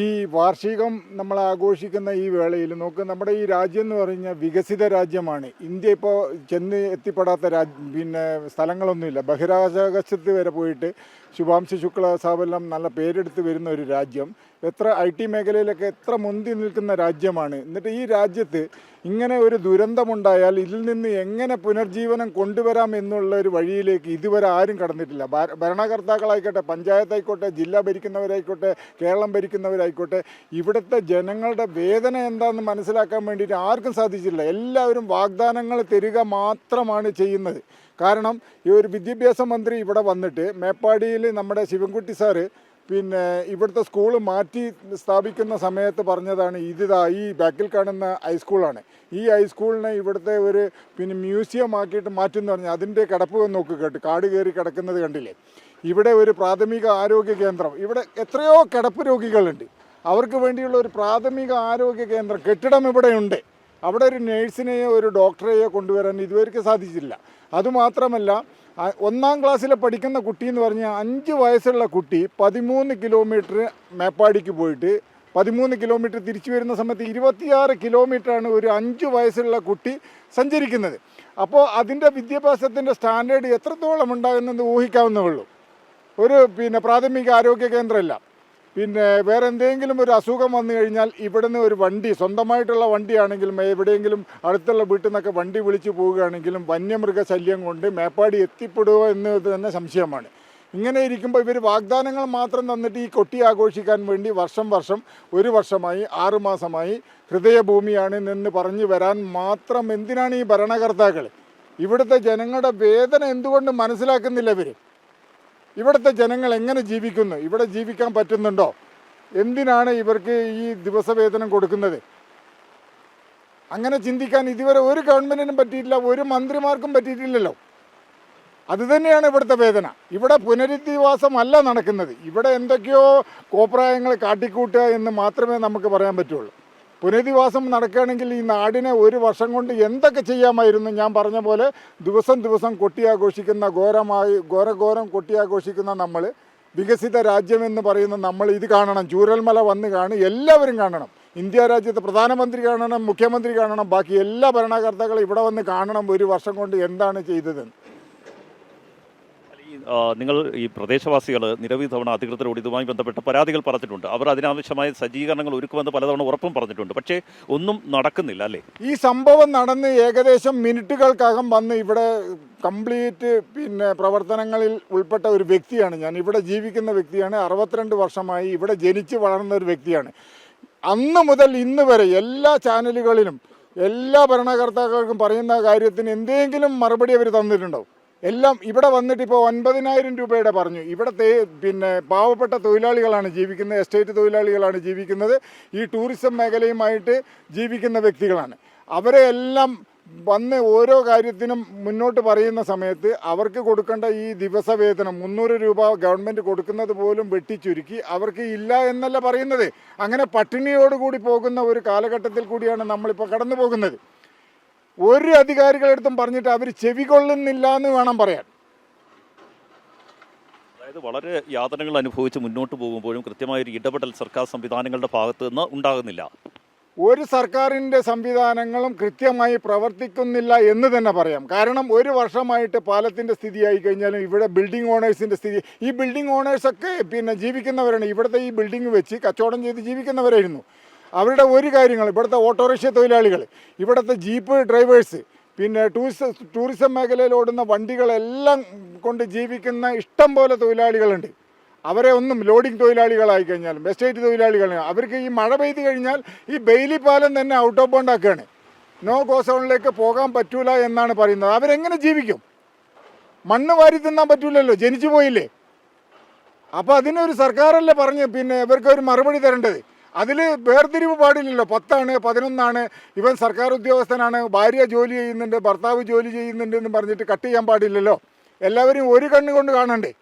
ഈ വാർഷികം നമ്മൾ ആഘോഷിക്കുന്ന ഈ വേളയിൽ നോക്ക് നമ്മുടെ ഈ രാജ്യം എന്ന് പറഞ്ഞാൽ വികസിത രാജ്യമാണ്. ഇന്ത്യ ഇപ്പോൾ ചെന്ന് എത്തിപ്പെടാത്ത രാജ് പിന്നെ സ്ഥലങ്ങളൊന്നുമില്ല. ബഹിരാകാശത്ത് വരെ പോയിട്ട് ശുഭാംശു ശുക്ല സാബെല്ലാം നല്ല പേരെടുത്ത് വരുന്ന ഒരു രാജ്യം. എത്ര ഐ ടി മേഖലയിലൊക്കെ എത്ര മുന്തി നിൽക്കുന്ന രാജ്യമാണ്. എന്നിട്ട് ഈ രാജ്യത്ത് ഇങ്ങനെ ഒരു ദുരന്തമുണ്ടായാൽ ഇതിൽ നിന്ന് എങ്ങനെ പുനർജീവനം കൊണ്ടുവരാം എന്നുള്ള ഒരു വഴിയിലേക്ക് ഇതുവരെ ആരും കടന്നിട്ടില്ല. ഭരണകർത്താക്കളായിക്കോട്ടെ പഞ്ചായത്തായിക്കോട്ടെ ജില്ല ഭരിക്കുന്നവരായിക്കോട്ടെ കേരളം ഭരിക്കുന്നവരായിക്കോട്ടെ ഇവിടുത്തെ ജനങ്ങളുടെ വേദന എന്താണെന്ന് മനസ്സിലാക്കാൻ വേണ്ടിയിട്ട് ആർക്കും സാധിച്ചിട്ടില്ല. എല്ലാവരും വാഗ്ദാനങ്ങൾ തരിക മാത്രമാണ് ചെയ്യുന്നത്. കാരണം ഈ ഒരു വിദ്യാഭ്യാസ മന്ത്രി ഇവിടെ വന്നിട്ട് മേപ്പാടിയിൽ നമ്മുടെ ശിവൻകുട്ടി സാറ് പിന്നെ ഇവിടുത്തെ സ്കൂൾ മാറ്റി സ്ഥാപിക്കുന്ന സമയത്ത് പറഞ്ഞതാണ് ഇതിതാ ഈ ബാക്കിൽ കാണുന്ന ഹൈസ്കൂളാണ് ഈ ഹൈസ്കൂളിനെ ഇവിടുത്തെ ഒരു പിന്നെ മ്യൂസിയം ആക്കിയിട്ട് മാറ്റുമെന്ന് പറഞ്ഞാൽ അതിന്റെ കിടപ്പ് നോക്ക് കേട്ട്. കാട് കയറി കിടക്കുന്നത് കണ്ടില്ലേ? ഇവിടെ ഒരു പ്രാഥമിക ആരോഗ്യ കേന്ദ്രം. ഇവിടെ എത്രയോ കിടപ്പ് രോഗികളുണ്ട്. അവർക്ക് വേണ്ടിയുള്ള ഒരു പ്രാഥമിക ആരോഗ്യ കേന്ദ്രം കെട്ടിടം ഇവിടെയുണ്ട് അവിടെ ഒരു നേഴ്സിനെയോ ഒരു ഡോക്ടറെയോ കൊണ്ടുവരാൻ ഇതുവരെയ്ക്ക് സാധിച്ചില്ല. അതുമാത്രമല്ല ഒന്നാം ക്ലാസ്സിൽ പഠിക്കുന്ന കുട്ടി എന്ന് പറഞ്ഞാൽ അഞ്ച് വയസ്സുള്ള കുട്ടി പതിമൂന്ന് കിലോമീറ്റർ മേപ്പാടിക്ക് പോയിട്ട് പതിമൂന്ന് കിലോമീറ്റർ തിരിച്ചു വരുന്ന സമയത്ത് ഇരുപത്തിയാറ് കിലോമീറ്ററാണ് ഒരു അഞ്ച് വയസ്സുള്ള കുട്ടി സഞ്ചരിക്കുന്നത്. അപ്പോൾ അതിന്റെ വിദ്യാഭ്യാസത്തിന്റെ സ്റ്റാൻഡേർഡ് എത്രത്തോളം ഉണ്ടാകുന്നത് ഊഹിക്കാവുന്നേ ഉള്ളൂ. ഒരു പിന്നെ പ്രാഥമിക ആരോഗ്യ കേന്ദ്രമല്ല. പിന്നെ വേറെ എന്തെങ്കിലും ഒരു അസുഖം വന്നു കഴിഞ്ഞാൽ ഇവിടുന്ന് ഒരു വണ്ടി സ്വന്തമായിട്ടുള്ള വണ്ടിയാണെങ്കിലും എവിടെയെങ്കിലും അടുത്തുള്ള വീട്ടിൽ നിന്നൊക്കെ വണ്ടി വിളിച്ച് പോവുകയാണെങ്കിലും വന്യമൃഗശല്യം കൊണ്ട് മേപ്പാടി എത്തിപ്പെടുമോ എന്ന് തന്നെ സംശയമാണ്. ഇങ്ങനെ ഇരിക്കുമ്പോൾ ഇവർ വാഗ്ദാനങ്ങൾ മാത്രം തന്നിട്ട് ഈ കൊട്ടി ആഘോഷിക്കാൻ വേണ്ടി വർഷം വർഷം ഒരു വർഷമായി ആറുമാസമായി ഹൃദയഭൂമിയാണ് എന്ന് പറഞ്ഞു വരാൻ മാത്രം എന്തിനാണ് ഈ ഭരണകർത്താക്കൾ ഇവിടുത്തെ ജനങ്ങളുടെ വേദന എന്തുകൊണ്ട് മനസ്സിലാക്കുന്നില്ല ഇവർ ഇവിടുത്തെ ജനങ്ങൾ എങ്ങനെ ജീവിക്കുന്നു? ഇവിടെ ജീവിക്കാൻ പറ്റുന്നുണ്ടോ? എന്തിനാണ് ഇവർക്ക് ഈ ദിവസവേതനം കൊടുക്കുന്നത്? അങ്ങനെ ചിന്തിക്കാൻ ഇതുവരെ ഒരു ഗവൺമെന്റിനും പറ്റിയിട്ടില്ല ഒരു മന്ത്രിമാർക്കും പറ്റിയിട്ടില്ലല്ലോ. അത് തന്നെയാണ് ഇവിടുത്തെ വേദന. ഇവിടെ പുനരധിവാസമല്ല നടക്കുന്നത്. ഇവിടെ എന്തൊക്കെയോ കോപ്രായങ്ങൾ കാട്ടിക്കൂട്ടുക എന്ന് മാത്രമേ നമുക്ക് പറയാൻ പറ്റുള്ളൂ. പുനരധിവാസം നടക്കുകയാണെങ്കിൽ ഈ നാടിനെ ഒരു വർഷം കൊണ്ട് എന്തൊക്കെ ചെയ്യാമായിരുന്നു ഞാൻ പറഞ്ഞ പോലെ ദിവസം ദിവസം കൊട്ടിയാഘോഷിക്കുന്ന ഘോരമായി ഘോരഘോരം കൊട്ടിയാഘോഷിക്കുന്ന നമ്മൾ വികസിത രാജ്യമെന്ന് പറയുന്ന നമ്മൾ ഇത് കാണണം. ചൂരൽമല വന്ന് കാണും എല്ലാവരും കാണണം. ഇന്ത്യ രാജ്യത്ത് പ്രധാനമന്ത്രി കാണണം മുഖ്യമന്ത്രി കാണണം ബാക്കി എല്ലാ ഭരണകർത്താക്കളും ഇവിടെ വന്ന് കാണണം ഒരു വർഷം കൊണ്ട് എന്താണ് ചെയ്തതെന്ന്. നിങ്ങൾ ഈ പ്രദേശവാസികൾ നിരവധി തവണ അധികൃതരോട് ഇതുമായി ബന്ധപ്പെട്ട പരാതികൾ പറഞ്ഞിട്ടുണ്ട്. അവർ അതിനാവശ്യമായ സജ്ജീകരണങ്ങൾ ഒരുക്കുമെന്ന് പലതവണ ഉറപ്പും പറഞ്ഞിട്ടുണ്ട്. പക്ഷേ ഒന്നും നടക്കുന്നില്ല അല്ലേ? ഈ സംഭവം നടന്ന് ഏകദേശം മിനിറ്റുകൾക്കകം വന്ന് ഇവിടെ കംപ്ലീറ്റ് പിന്നെ പ്രവർത്തനങ്ങളിൽ ഉൾപ്പെട്ട ഒരു വ്യക്തിയാണ് ഞാൻ. ഇവിടെ ജീവിക്കുന്ന വ്യക്തിയാണ്. അറുപത്തിരണ്ട് വർഷമായി ഇവിടെ ജനിച്ച് വളർന്ന ഒരു വ്യക്തിയാണ്. അന്ന് മുതൽ ഇന്ന് വരെ എല്ലാ ചാനലുകളിലും എല്ലാ ഭരണകർത്താക്കൾക്കും പറയുന്ന കാര്യത്തിന് എന്തെങ്കിലും മറുപടി അവർ തന്നിട്ടുണ്ടാവും. എല്ലാം ഇവിടെ വന്നിട്ട് ഇപ്പോൾ ഒൻപതിനായിരം രൂപയുടെ പറഞ്ഞു. ഇവിടെ പിന്നെ പാവപ്പെട്ട തൊഴിലാളികളാണ് ജീവിക്കുന്നത് എസ്റ്റേറ്റ് തൊഴിലാളികളാണ് ജീവിക്കുന്നത് ഈ ടൂറിസം മേഖലയുമായിട്ട് ജീവിക്കുന്ന വ്യക്തികളാണ്. അവരെ എല്ലാം വന്ന് ഓരോ കാര്യത്തിനും മുന്നോട്ട് പറയുന്ന സമയത്ത് അവർക്ക് കൊടുക്കേണ്ട ഈ ദിവസവേതനം മുന്നൂറ് രൂപ ഗവൺമെന്റ് കൊടുക്കുന്നത് പോലും വെട്ടിച്ചുരുക്കി അവർക്ക് ഇല്ല എന്നല്ല പറയുന്നത്. അങ്ങനെ പട്ടിണിയോടുകൂടി പോകുന്ന ഒരു കാലഘട്ടത്തിൽ കൂടിയാണ് നമ്മളിപ്പോൾ കടന്നു പോകുന്നത് ഒരു അധികാരികളെടുത്തും പറഞ്ഞിട്ട് അവർ ചെവി കൊള്ളുന്നില്ല എന്ന് വേണം പറയാൻ. അതായത് വളരെ യാതനകൾ അനുഭവിച്ച് മുന്നോട്ട് പോകുമ്പോഴും കൃത്യമായ ഒരു ഇടപെടൽ സർക്കാർ സംവിധാനങ്ങളുടെ ഭാഗത്ത് നിന്ന് ഉണ്ടാകുന്നില്ല. ഒരു സർക്കാരിന്റെ സംവിധാനങ്ങളും കൃത്യമായി പ്രവർത്തിക്കുന്നില്ല എന്ന് തന്നെ പറയാം. കാരണം ഒരു വർഷമായിട്ട് പാലത്തിന്റെ സ്ഥിതിയായി കഴിഞ്ഞാലും ഇവിടെ ബിൽഡിംഗ് ഓണേഴ്സിന്റെ സ്ഥിതി ഈ ബിൽഡിംഗ് ഓണേഴ്സൊക്കെ പിന്നെ ജീവിക്കുന്നവരാണ്. ഇവിടുത്തെ ഈ ബിൽഡിംഗ് വെച്ച് കച്ചവടം ചെയ്ത് ജീവിക്കുന്നവരായിരുന്നു. അവരുടെ ഒരു കാര്യങ്ങൾ ഇവിടുത്തെ ഓട്ടോറിക്ഷ തൊഴിലാളികൾ ഇവിടുത്തെ ജീപ്പ് ഡ്രൈവേഴ്സ് പിന്നെ ടൂറിസം ടൂറിസം മേഖലയിൽ ഓടുന്ന വണ്ടികളെല്ലാം കൊണ്ട് ജീവിക്കുന്ന ഇഷ്ടം പോലെ തൊഴിലാളികളുണ്ട്. അവരെ ഒന്നും ലോഡിംഗ് തൊഴിലാളികളായി കഴിഞ്ഞാലും എസ്റ്റേറ്റ് തൊഴിലാളികളാണ് അവർക്ക് ഈ മഴ പെയ്ത് കഴിഞ്ഞാൽ ഈ ബെയിലി പാലം തന്നെ ഔട്ട് ഓഫ് ബോണ്ട് ആക്കുകയാണ്. നോ സോണിലേക്ക് പോകാൻ പറ്റൂല എന്നാണ് പറയുന്നത്. അവരെങ്ങനെ ജീവിക്കും? മണ്ണ് വാരി തിന്നാൻ പറ്റൂലല്ലോ ജനിച്ചു പോയില്ലേ? അപ്പോൾ അതിനൊരു സർക്കാരല്ലേ പറഞ്ഞ് പിന്നെ ഇവർക്ക് ഒരു മറുപടി തരേണ്ടത്? അതിൽ വേർതിരിവ് പാടില്ലല്ലോ. പത്താണ് പതിനൊന്നാണ്. ഇവൻ സർക്കാർ ഉദ്യോഗസ്ഥനാണ്. ഭാര്യ ജോലി ചെയ്യുന്നുണ്ട് ഭർത്താവ് ജോലി ചെയ്യുന്നുണ്ട് എന്ന് പറഞ്ഞിട്ട് കട്ട് ചെയ്യാൻ പാടില്ലല്ലോ. എല്ലാവരും ഒരു കണ്ണുകൊണ്ട് കാണണ്ടേ?